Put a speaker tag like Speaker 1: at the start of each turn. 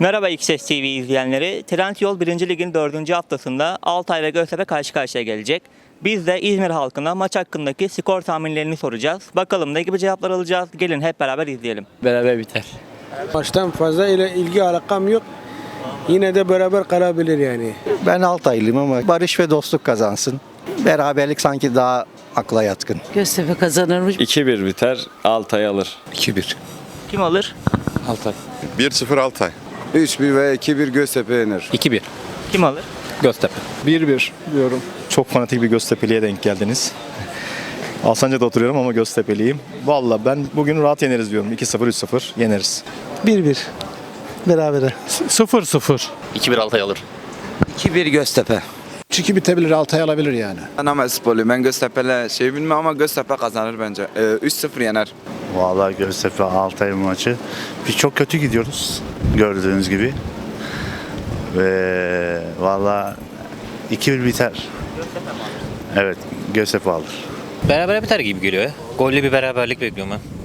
Speaker 1: Merhaba XS TV izleyenleri. Trendyol 1. Lig'in 4. haftasında Altay ve Göztepe karşı karşıya gelecek. Biz de İzmir halkına maç hakkındaki skor tahminlerini soracağız. Bakalım ne gibi cevaplar alacağız? Gelin hep beraber izleyelim.
Speaker 2: Beraber biter.
Speaker 3: Maçtan fazla ile ilgi alakam yok. Yine de beraber kalabilir yani.
Speaker 4: Ben Altaylıyım ama barış ve dostluk kazansın. Beraberlik sanki daha akla yatkın.
Speaker 5: Göztepe kazanırmış.
Speaker 6: 2-1 biter, Altay alır.
Speaker 4: 2-1.
Speaker 1: Kim alır?
Speaker 2: Altay.
Speaker 7: 1-0 Altay. 3-1 ve 2-1 Göztepe yener.
Speaker 2: 2-1.
Speaker 1: Kim alır?
Speaker 2: Göztepe.
Speaker 8: 1-1 diyorum. Çok fanatik bir Göztepe'liye denk geldiniz. Alsancak'ta oturuyorum ama Göztepe'liyim. Valla ben bugün rahat yeneriz diyorum. 2-0, 3-0 yeneriz.
Speaker 3: 1-1. Berabere.
Speaker 8: 0-0.
Speaker 2: 2-1 Altay alır.
Speaker 4: 2-1 Göztepe.
Speaker 3: 2 bitebilir Altay alabilir yani.
Speaker 7: Ben ama sporluyum. Ben Göztepe'yle şey bilmem ama Göztepe kazanır bence. Ee, 3-0 yener.
Speaker 9: Vallahi Göztepe Altay maçı. Biz çok kötü gidiyoruz gördüğünüz gibi. Ve vallahi 2-1 biter. Evet Göztepe alır.
Speaker 10: Beraber biter gibi geliyor. Gollü bir beraberlik bekliyorum ben.